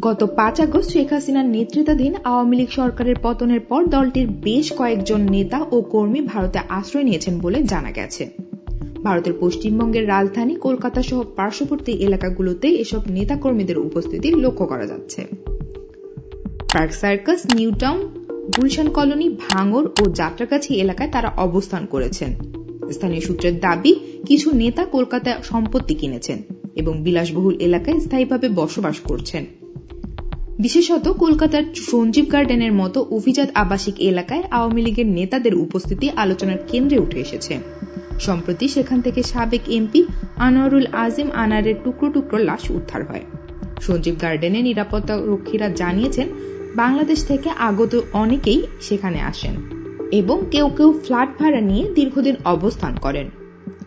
গত পাঁচ আগস্ট শেখ হাসিনার নেতৃত্বাধীন আওয়ামী লীগ সরকারের পতনের পর দলটির বেশ কয়েকজন নেতা ও কর্মী ভারতে আশ্রয় নিয়েছেন বলে জানা গেছে। ভারতের পশ্চিমবঙ্গের রাজধানী কলকাতা সহ পার্শ্ববর্তী এলাকাগুলোতে এসব নেতাকর্মীদের উপস্থিতি লক্ষ্য করা যাচ্ছে। পার্ক সার্কাস, নিউ টাউন, গুলশান কলোনি, ভাঙর ও যাত্রাগাছি এলাকায় তারা অবস্থান করেছেন। স্থানীয় সূত্রের দাবি, কিছু নেতা কলকাতায় সম্পত্তি কিনেছেন এবং বিলাসবহুল এলাকায় স্থায়ীভাবে বসবাস করছেন। বিশেষত কলকাতার সঞ্জীব গার্ডেনের মতো অভিজাত আবাসিক এলাকায় আওয়ামী লীগের নেতাদের উপস্থিতি আলোচনার কেন্দ্রে উঠে এসেছে। সম্প্রতি সেখান থেকে সাবেক এমপি আনোয়ারুল আজিম আনারের টুকরো টুকরো লাশ উদ্ধার হয়। সঞ্জীব গার্ডেনে নিরাপত্তা রক্ষীরা জানিয়েছেন, বাংলাদেশ থেকে আগত অনেকেই সেখানে আসেন এবং কেউ কেউ ফ্ল্যাট ভাড়া নিয়ে দীর্ঘদিন অবস্থান করেন।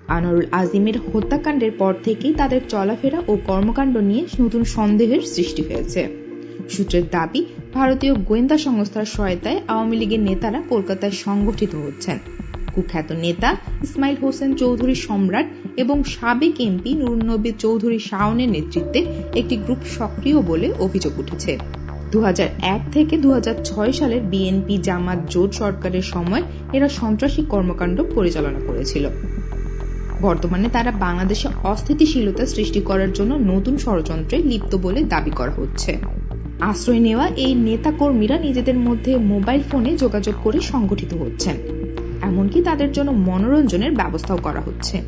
আনোয়ারুল আজিমের হত্যাকাণ্ডের পর থেকেই তাদের চলাফেরা ও কর্মকাণ্ড নিয়ে নতুন সন্দেহের সৃষ্টি হয়েছে। সূত্রের দাবি, ভারতীয় গোয়েন্দা সংস্থার সহায়তায় আওয়ামী লীগের নেতারা কলকাতায় সংগঠিত হচ্ছেন। কুখ্যাত নেতা ইসমাইল হোসেন চৌধুরী সম্রাট এবং সাবেক এমপি নুরনবী চৌধুরী শাওনের নেতৃত্বে একটি গ্রুপ সক্রিয় বলে অভিযোগ উঠেছে। দু থেকে দু হাজার ছয় সালের বিএনপি জামাত জোট সরকারের সময় এরা সন্ত্রাসী কর্মকাণ্ড পরিচালনা করেছিল। বর্তমানে তারা বাংলাদেশে অস্থিতিশীলতা সৃষ্টি করার জন্য নতুন ষড়যন্ত্রে লিপ্ত বলে দাবি করা হচ্ছে। আশ্রয় নেওয়া এই নেতাকর্মীরা নিজেদের মধ্যে মোবাইল ফোনে যোগাযোগ করে সংগঠিত হচ্ছেন। এমনকি তাদের জন্য মনোরঞ্জনের ব্যবস্থাও করা হচ্ছে।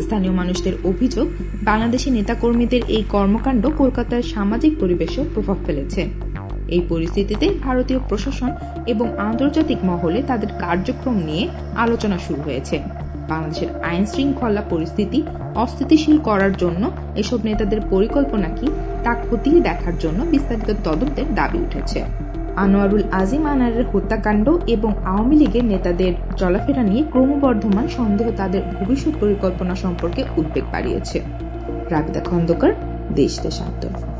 স্থানীয় মানুষদের অভিযোগ, বাংলাদেশি নেতাকর্মীদের এই কর্মকাণ্ড কলকাতার সামাজিক পরিবেশেও প্রভাব ফেলেছে। এই পরিস্থিতিতে ভারতীয় প্রশাসন এবং আন্তর্জাতিক মহলে তাদের কার্যক্রম নিয়ে আলোচনা শুরু হয়েছে। বাংলাদেশের আইন শৃঙ্খলা পরিস্থিতি অস্থিতিশীল করার জন্য এসব নেতাদের পরিকল্পনা কি তা খতিয়ে দেখার জন্য বিস্তারিত তদন্তের দাবি উঠেছে। আনোয়ারুল আজিম আনারের হত্যাকাণ্ড এবং আওয়ামী লীগের নেতাদের চলাফেরা নিয়ে ক্রমবর্ধমান সন্দেহ তাদের ভবিষ্যৎ পরিকল্পনা সম্পর্কে উদ্বেগ বাড়িয়েছে। রাবিদা খন্দকার, দেশ দেশান্তর।